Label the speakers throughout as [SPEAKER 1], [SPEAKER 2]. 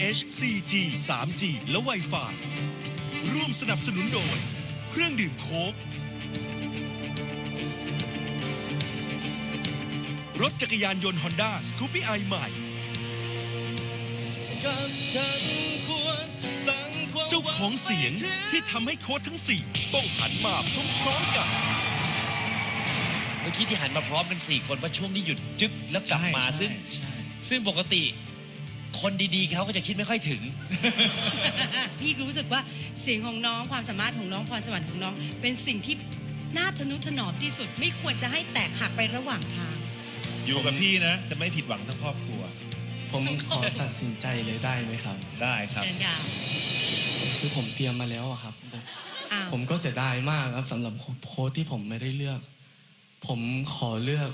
[SPEAKER 1] FTTH 4G 3G และ Wi-Fi ร่วมสนับสนุนโดย เครื่องดื่มโค้กรถจักรยานยนต์ฮอนด้าสคูปี้ไอใหม่ เจ้าของเสียงที่ทำให้โค้ดทั้งสี่ต้องหันมาพร้อมๆกัน
[SPEAKER 2] เมื่อกี้ที่หันมาพร้อมกัน 4 คนเพราะช่วงนี้หยุดจึ๊กแล้วกลับมา
[SPEAKER 1] ใช่
[SPEAKER 2] ซึ่ง
[SPEAKER 1] ใช่
[SPEAKER 2] ซึ่งปกติ คนดีๆเขาก็จะคิดไม่ค่อยถึง
[SPEAKER 3] พี่รู้สึกว่าเสียงของน้องความสามารถของน้องพรสวรรค์ของน้อง เป็นสิ่งที่น่าทนุถนอมที่สุด ไม่ควรจะให้แตกหักไประหว่างทาง
[SPEAKER 4] อยู่กับพี่นะ จะไม่ผิดหวังทั้งครอบครัว
[SPEAKER 5] ผมขอตัดสินใจเลยได้ไหมครับ
[SPEAKER 4] ได้ครับ
[SPEAKER 3] เชิญค่ะ
[SPEAKER 5] คือผมเตรียมมาแล้วอะครับแต่
[SPEAKER 3] อ้าว
[SPEAKER 5] ผมก็เสียดายมากครับสำหรับโค้ดที่ผมไม่ได้เลือก ผมขอเลือก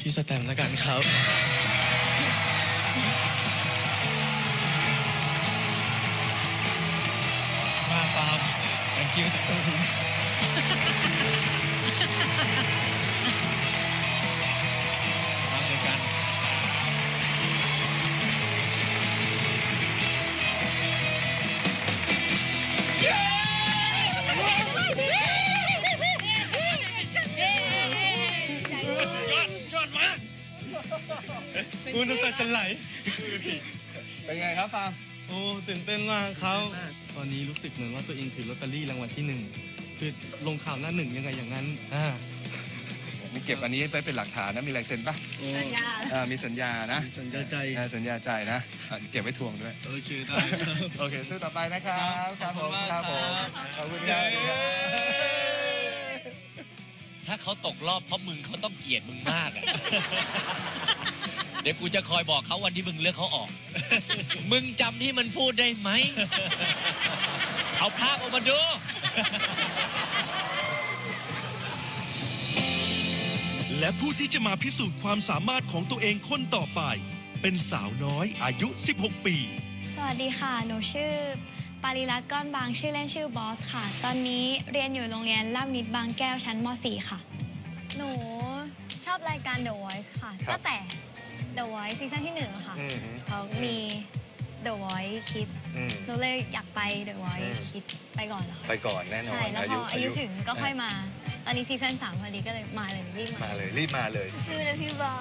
[SPEAKER 5] พี่สแตมป์แล้วกันครับ
[SPEAKER 4] กูน้ำ
[SPEAKER 5] ตาจะไหล
[SPEAKER 4] เป็นไงครับฟาร์ม
[SPEAKER 5] โอ้ตื่นเต้นมากครับ ตอนนี้รู้สึกเหมือนว่าตัวเองถือลอตเตอรี่รางวัลที่หนึ่งคือลงข่าวหน้าหนึ่งยังไงอย่างนั้นอ่า
[SPEAKER 4] นี่เก็บอันนี้ไปเป็นหลักฐานนะมีลายเซ็นป่ะ
[SPEAKER 3] สัญญา
[SPEAKER 4] อ่ามีสัญญานะ
[SPEAKER 5] สัญญาใจ
[SPEAKER 4] อ่าสัญญาใจนะอะเก็บไว้ทวงด้วย
[SPEAKER 5] โอเคได้ครับ
[SPEAKER 4] โอเคสู้ต่อไปนะครับ
[SPEAKER 5] ครับขอบคุณมาก
[SPEAKER 4] ครับผม
[SPEAKER 5] ครับ
[SPEAKER 4] ขอบคุณครับ
[SPEAKER 2] ถ้าเขาตกรอบเพราะมึงเขาต้องเกลียดมึงมากอะ เดี๋ยวกูจะคอยบอกเขาวันที่มึงเลือกเขาออก มึงจำที่มันพูดได้ไหม เอาภาพออกมาดู
[SPEAKER 1] และผู้ที่จะมาพิสูจน์ความสามารถของตัวเองคนต่อไป เป็นสาวน้อยอายุ 16 ปี
[SPEAKER 6] สวัสดีค่ะ หนูชื่อ ปาริรัตน์ก้อนบาง ชื่อเล่นชื่อบอสค่ะ ตอนนี้เรียนอยู่โรงเรียนล่ามนิดบางแก้วชั้นม .4 ค่ะ หนูชอบรายการ The Voice ค่ะ
[SPEAKER 4] ครับ
[SPEAKER 6] ตั้งแต่ The Voice ซีซั่นที่หนึ่งอะค่ะ
[SPEAKER 4] อืม
[SPEAKER 6] เขามี The Voice Kids
[SPEAKER 4] อืม
[SPEAKER 6] หนูเลยอยากไป The
[SPEAKER 4] อื
[SPEAKER 6] Voice
[SPEAKER 4] ม
[SPEAKER 6] Kids ไปก่อนเหรอ
[SPEAKER 4] ไปก่อนแน่นอน
[SPEAKER 6] ใช่แล้วพออายุถึงก็ค่อยมา ตอนนี้ซีซั่นสามพอดีก็เลยมาเลยรีบมา
[SPEAKER 4] มาเลยรีบมาเลย
[SPEAKER 6] ชื่อเลยพี่บอ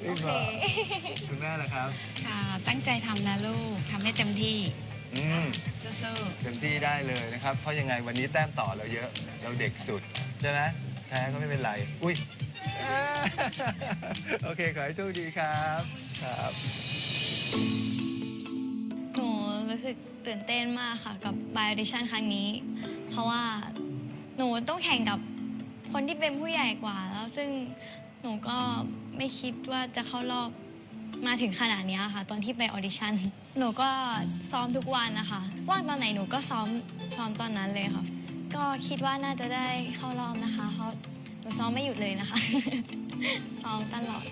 [SPEAKER 6] ส
[SPEAKER 4] รี
[SPEAKER 6] โอบเค
[SPEAKER 4] มาคุณแม่ละครับ
[SPEAKER 7] ค่ะตั้งใจทำนะลูกทำให้เต็มที่
[SPEAKER 4] อืม
[SPEAKER 7] สู้ๆ
[SPEAKER 4] เต็มที่ได้เลยนะครับเพราะยังไงวันนี้แต้มต่อเราเยอะเราเด็กสุดใช่ไหมแพ้ก็ไม่เป็นไร อุ้ย โอเค ขอให้โชคดีครับครับ
[SPEAKER 6] หนูรู้สึกตื่นเต้นมากค่ะกับ b ายอ u ดิชั่นครั้งนี้ เพราะว่าหนูต้องแข่งกับคนที่เป็นผู้ใหญ่กว่า แล้วซึ่งหนูก็ไม่คิดว่าจะเข้ารอบมาถึงขนาดเนี้ยค่ะ ตอนที่ไปออดิชั่นหนูก็ซ้อมทุกวันนะคะ ว่างตอนไหนหนูก็ซ้อมซ้อมตอนนั้นเลยค่ะ ก็คิดว่าน่าจะได้เข้ารอบนะคะ เพราะ ซ้อมไม่หยุดเลยนะคะ ซ้อมตลอด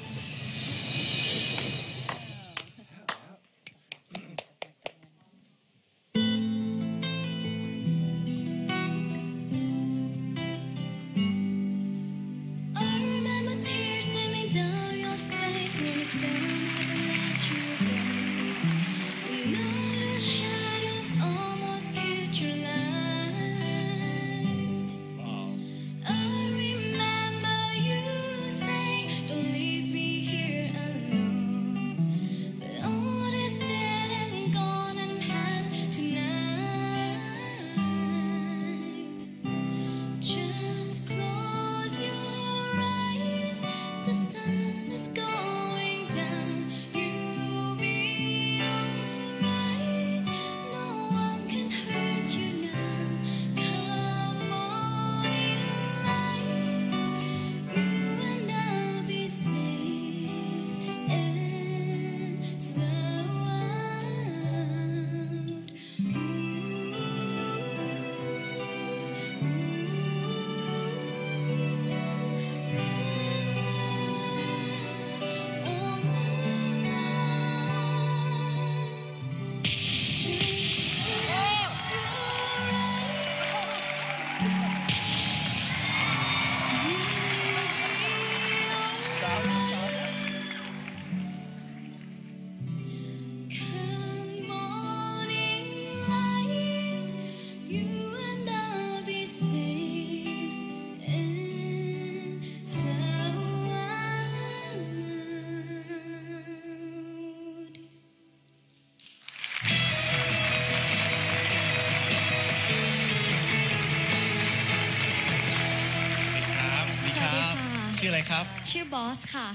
[SPEAKER 8] ครับ
[SPEAKER 6] ชื่อบอสค่ะ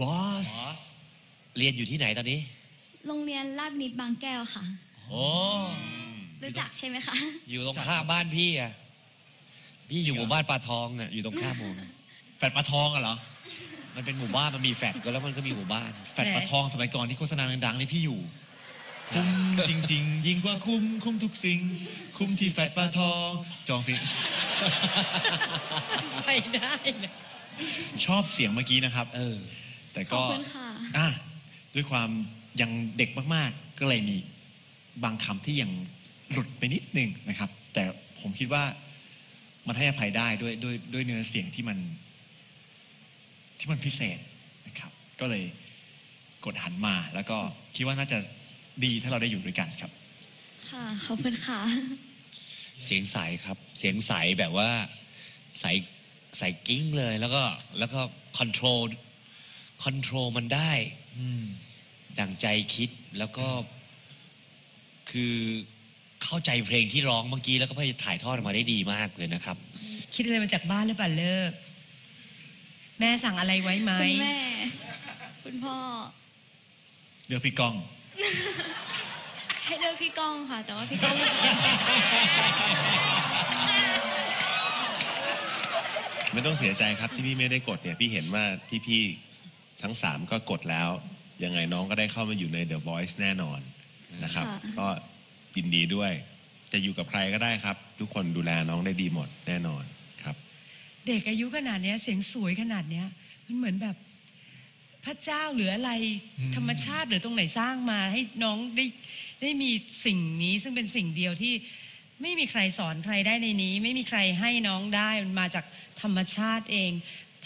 [SPEAKER 8] บอส
[SPEAKER 2] เรียนอยู่ที่ไหนตอนนี้
[SPEAKER 6] โรงเรียนลาดนิดบางแก้วค่ะ
[SPEAKER 2] โอ้
[SPEAKER 6] รู้จักใช่ไหมคะ
[SPEAKER 2] อยู่ตรงข้ามบ้านพี่อะพี่อยู่หมู่บ้านปลาทองน่ะอยู่ตรงข้ามหมู่
[SPEAKER 8] แฟดปลาทองอะเหรอ
[SPEAKER 2] มันเป็นหมู่บ้านมันมีแฟลตก็แล้วมันก็มีหมู่บ้าน
[SPEAKER 8] แฟดปลาทองสมัยก่อนที่โฆษณาดังๆนี่พี่อยู่ คุ้มจริง ๆ ยิ่งกว่าคุ้มคุ้มทุกสิ่ง คุ้มที่แฟดปลาทองจองเพลง
[SPEAKER 3] ไปได้นะ
[SPEAKER 8] ชอบเสียงเมื่อกี้นะครับ
[SPEAKER 2] เออ
[SPEAKER 8] แต่
[SPEAKER 6] ขอ
[SPEAKER 8] ก็
[SPEAKER 6] บคุณค่ะ
[SPEAKER 8] อะด้วยความยังเด็กมากๆ ก็เลยมีบางคำที่ยังหลุดไปนิดนึงนะครับ แต่ผมคิดว่ามันให้อภัยได้ด้วยด้วยด้วยเนื้อเสียงที่มัน ที่มันพิเศษนะครับ ก็เลยกดหันมา แล้วก็คิดว่าน่าจะดีถ้าเราได้อยู่ด้วยกันครับ
[SPEAKER 6] ค่ะ ขอบคุณค่ะ
[SPEAKER 2] เสียงใสครับ เสียงใสแบบว่าใส ใสกิ้งเลย แล้วก็แล้วก็คอนโทรลคอนโทรลมันได้ดังใจคิดแล้วก็คือเข้าใจเพลงที่ร้องเมื่อกี้แล้วก็พยายามถ่ายทอดออกมาได้ดีมากเลยนะครับ
[SPEAKER 3] คิดอะไรมาจากบ้านหรือเปล่าเลิก แม่สั่งอะไรไว้ไหม
[SPEAKER 6] คุณแม่ คุณพ่อ
[SPEAKER 8] เลือกพี่ก้อง
[SPEAKER 6] ให้เลือกพี่ก้องค่ะ แต่ว่าพี่ก้อง
[SPEAKER 9] ไม่ต้องเสียใจครับที่พี่ไม่ได้กดเนี่ยพี่เห็นว่าพี่ๆทั้งสามก็กดแล้ว ยังไงน้องก็ได้เข้ามาอยู่ใน The Voice แน่นอนนะครับ
[SPEAKER 6] ค่ะ
[SPEAKER 9] ก็ยินดีด้วย จะอยู่กับใครก็ได้ครับ ทุกคนดูแลน้องได้ดีหมดแน่นอนครับ
[SPEAKER 3] เด็กอายุขนาดเนี้ยเสียงสวยขนาดเนี้ยมันเหมือนแบบพระเจ้าหรืออะไรธรรมชาติหรือตรงไหนสร้างมาให้น้องได้ได้มีสิ่งนี้ซึ่งเป็นสิ่งเดียวที่ ไม่มีใครสอนใครได้ในนี้ ไม่มีใครให้น้องได้มันมาจากธรรมชาติเอง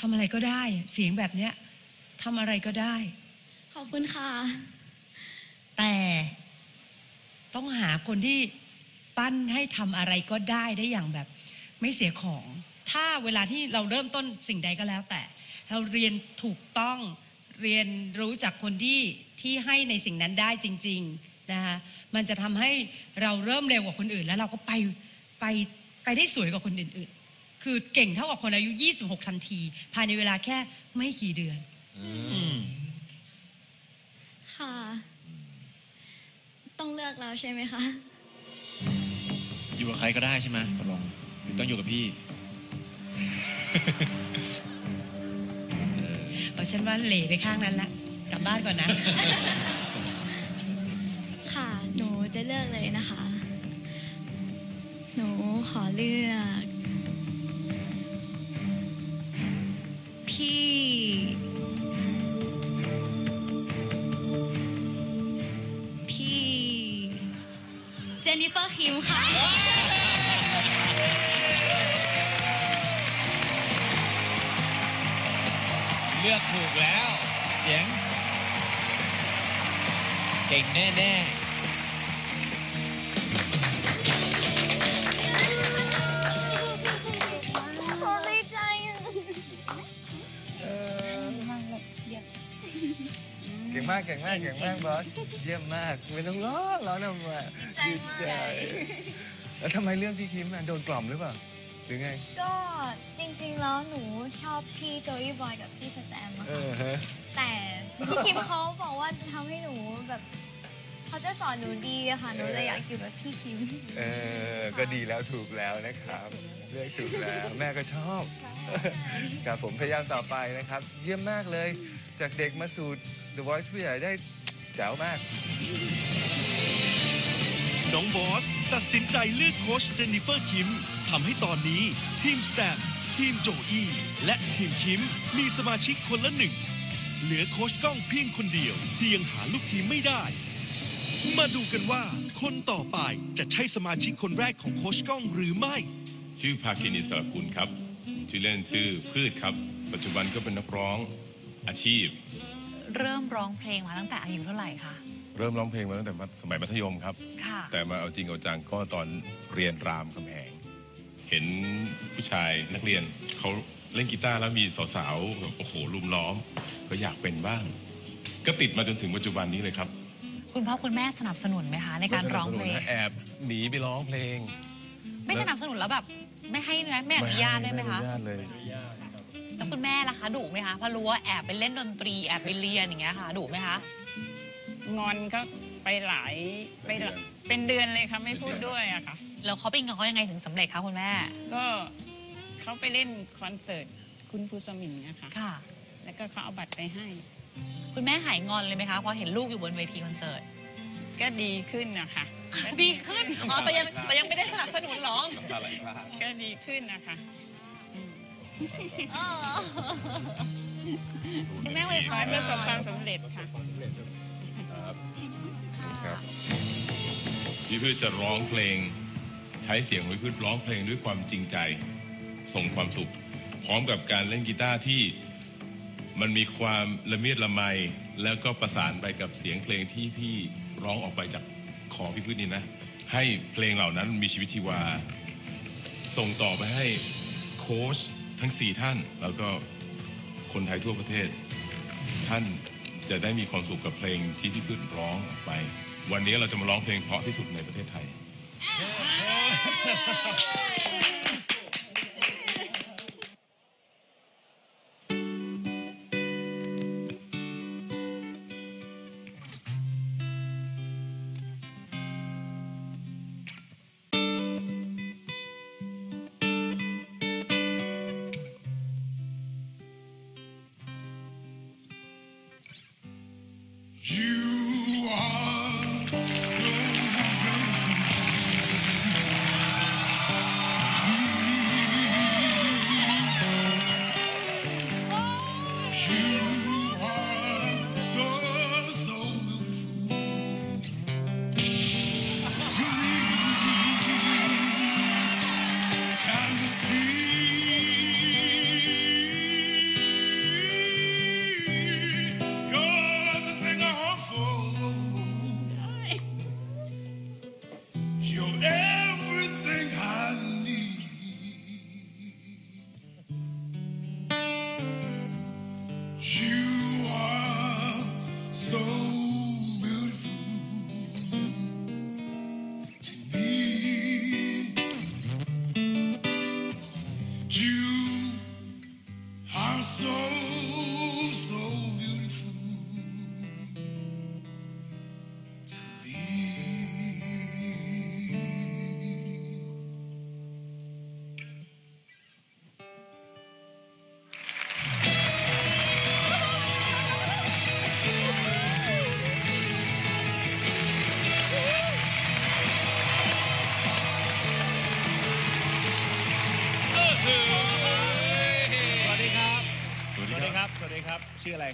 [SPEAKER 3] ทำอะไรก็ได้ เสียงแบบเนี้ยทำอะไรก็ได้
[SPEAKER 6] ขอบคุณค่ะ
[SPEAKER 3] แต่ต้องหาคนที่ปั้นให้ทำอะไรก็ได้ได้อย่างแบบ ไม่เสียของ ถ้าเวลาที่เราเริ่มต้นสิ่งใดก็แล้วแต่ เราเรียนถูกต้องเรียนรู้จากคนที่ที่ให้ในสิ่งนั้นได้จริง ๆ นะคะมันจะทำให้เราเริ่มเร็วกว่าคนอื่น แล้วเราก็ไปไปไปได้สวยกว่าคนอื่นๆ คือเก่งเท่ากับคนอายุ 26 ทันที ภายในเวลาแค่ไม่กี่เดือน
[SPEAKER 6] ค่ะ ต้องเลือกแล้วใช่ไหมคะ
[SPEAKER 8] อยู่กับใครก็ได้ใช่ไหมตกลงหรือต้องอยู่กับพี่
[SPEAKER 3] เอาฉันว่าเหล่ไปข้างนั้นละกลับบ้านก่อนนะ
[SPEAKER 6] ค่ะหนู จะเลือกเลยนะคะ หนูขอเลือก พี่ พี่ เจนนิเฟอร์คิมค่ะ
[SPEAKER 2] เลือกถูกแล้ว
[SPEAKER 8] เจ๋ง
[SPEAKER 2] เก่งแน่
[SPEAKER 6] ดี
[SPEAKER 4] มากเก่งมากเก่งมากบอสเยี่ยมมากไม่ต้องร้องร้องทำไมดีใจแล้วทำไมเรื่องพี่คิมอะโดนกล่อมหรือเปล่าหรือไง
[SPEAKER 6] ก็จริงๆแล้วหนูชอบพี่โจอี้บอยกับพี่สแตมอะ
[SPEAKER 4] เอ
[SPEAKER 6] ค่ะ
[SPEAKER 4] อฮะ
[SPEAKER 6] แต่พี่คิมเขาบอกว่าจะทำให้หนูแบบเขาจะสอนหนูดีอะค่ะ หนูเลยอยากอยู่กับพี่คิม
[SPEAKER 4] เออก็ดีแล้วถูกแล้วนะครับเลือกถูกแล้วแม่ก็ชอบ ครับผมพยายามต่อไปนะครับ เยี่ยมมากเลย จากเด็กมาสู่ The Voice ผู้ใหญ่ได้แจ๋วมาก
[SPEAKER 1] น้องบอส ตัดสินใจเลือกโค้ชเจนนิเฟอร์คิมทำให้ตอนนี้ทีมสแตมทีมโจอี้และทีมคิมมีสมาชิกคนละหนึ่ง เหลือโค้ชก้องเพียงคนเดียว ที่ยังหาลูกทีมไม่ได้ มาดูกันว่าคนต่อไปจะใช่สมาชิกคนแรกของโค้ชก้องหรือไม่
[SPEAKER 10] ชื่อภาคินอิสระกุลครับ ชื่อเล่นชื่อพืชครับ ปัจจุบันก็เป็นนักร้องอาชีพ
[SPEAKER 7] เริ่มร้องเพลงมาตั้งแต่อายุเท่าไหร่คะ
[SPEAKER 10] เริ่มร้องเพลงมาตั้งแต่สมัยมัธยมครับ
[SPEAKER 7] ค่ะ
[SPEAKER 10] แต่มาเอาจริงเอาจังก็ตอนเรียนรามคำแหง เห็นผู้ชายนักเรียนเขาเล่นกีตาร์แล้วมีสาวๆแบบโอ้โหลุมล้อม ก็อยากเป็นบ้าง ก็ติดมาจนถึงปัจจุบันนี้เลยครับ
[SPEAKER 7] คุณพ่อคุณแม่สนับสนุนไหมคะในการร้องเพลง
[SPEAKER 10] ไม่สนับสนุนนะแอบหนีไปร้องเพลง
[SPEAKER 7] ไม่สนับสนุนแล้วแบบ ไม่ให้ไหมไม่อนุญาตด้วยไหมคะ
[SPEAKER 10] ไม่อนุญาตเลย
[SPEAKER 7] แล้วคุณแม่ล่ะคะดุไหมคะเพราะรู้ว่าแอบไปเล่นดนตรีแอบไปเรียนอย่างเงี้ยค่ะดุไหมคะ
[SPEAKER 11] งอนก็ไปหลายไปหลายเป็นเดือนเลยค่ะไม่พูดด้วยอะค่ะ
[SPEAKER 7] แล้วเขาไปง้อยังไงถึงสำเร็จคะคุณแม่
[SPEAKER 11] ก็เขาไปเล่นคอนเสิร์ตคุณภูสมิงนะคะ
[SPEAKER 7] ค่ะ
[SPEAKER 11] แล้วก็เขาเอาบัตรไปให้
[SPEAKER 7] คุณแม่หายงอนเลยไหมคะพอเห็นลูกอยู่บนเวทีคอนเสิร์ต
[SPEAKER 11] ก็ดีขึ้นนะคะก็
[SPEAKER 7] ดีขึ้นอ๋อแต่ยังแต่ยังไม่ได้สนับสนุนเหรอ
[SPEAKER 11] ก็ดีขึ้นนะคะ
[SPEAKER 7] อ๋อ คุณแม่เลย
[SPEAKER 11] ขอให้ประสบความสำเร็จค่ะ
[SPEAKER 1] ครับพี่พืชจะร้องเพลง ใช้เสียงของพี่พืชร้องเพลงด้วยความจริงใจ ส่งความสุข พร้อมกับการเล่นกีตาร์ที่มันมีความละเมียดละไม แล้วก็ประสานไปกับเสียงเพลงที่พี่ร้องออกไปจากคอพี่พืชนี่นะ ให้เพลงเหล่านั้นมีชีวิตชีวา ส่งต่อไปให้โค้ช ทั้ง 4 ท่านแล้วก็คนไทยทั่วประเทศ ท่านจะได้มีความสุขกับเพลงที่พี่พืชร้องออกไป วันนี้เราจะมาร้องเพลงเพราะที่สุดในประเทศไทย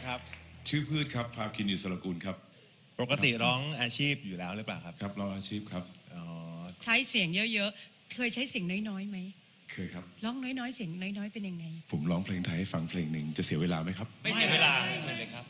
[SPEAKER 9] ครับ ชื่อ
[SPEAKER 1] พืชครับพากินอิสระกูลครับ
[SPEAKER 9] ปกติร้องอาชีพอยู่แล้วหรือเปล่าครับ
[SPEAKER 1] ครับเราอาชีพครับ
[SPEAKER 9] อ๋อ
[SPEAKER 3] ใช้เสียงเยอะๆ เคยใช้เสียงน้อยๆไหม
[SPEAKER 1] เคยครับ
[SPEAKER 3] ร้องน้อยๆ เสียงน้อยๆ เป็นยังไง
[SPEAKER 1] ผมร้องเพลงไทยให้ฟังเพลงหนึ่งจะเสียเวลาไหมครับ
[SPEAKER 12] ไม่เสียเวลาเชิญเลยครับ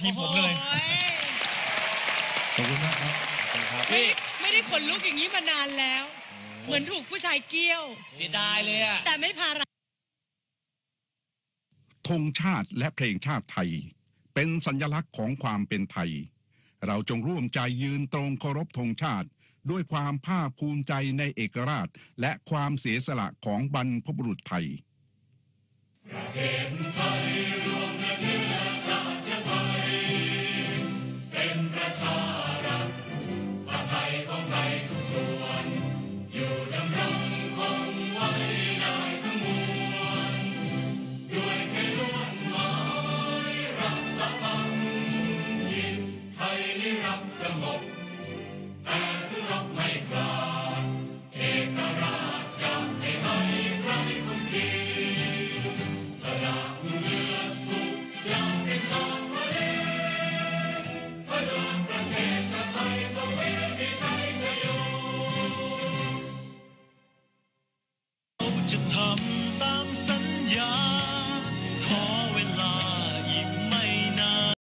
[SPEAKER 13] ที
[SPEAKER 9] มผมเลย
[SPEAKER 13] ขอบคุณมากครับ
[SPEAKER 3] ไม่ได้ไม่ได้ขนลุกอย่างนี้มานานแล้ว เหมือนถูกผู้ชายเกี้ยว
[SPEAKER 12] เสียดายเลยอะ
[SPEAKER 3] แต่ไม่พารา
[SPEAKER 14] ธงชาติและเพลงชาติไทย เป็นสัญลักษณ์ของความเป็นไทย เราจงร่วมใจยืนตรงเคารพธงชาติ ด้วยความภาคภูมิใจในเอกราช และความเสียสละของบรรพบุรุษไทย
[SPEAKER 13] เป็น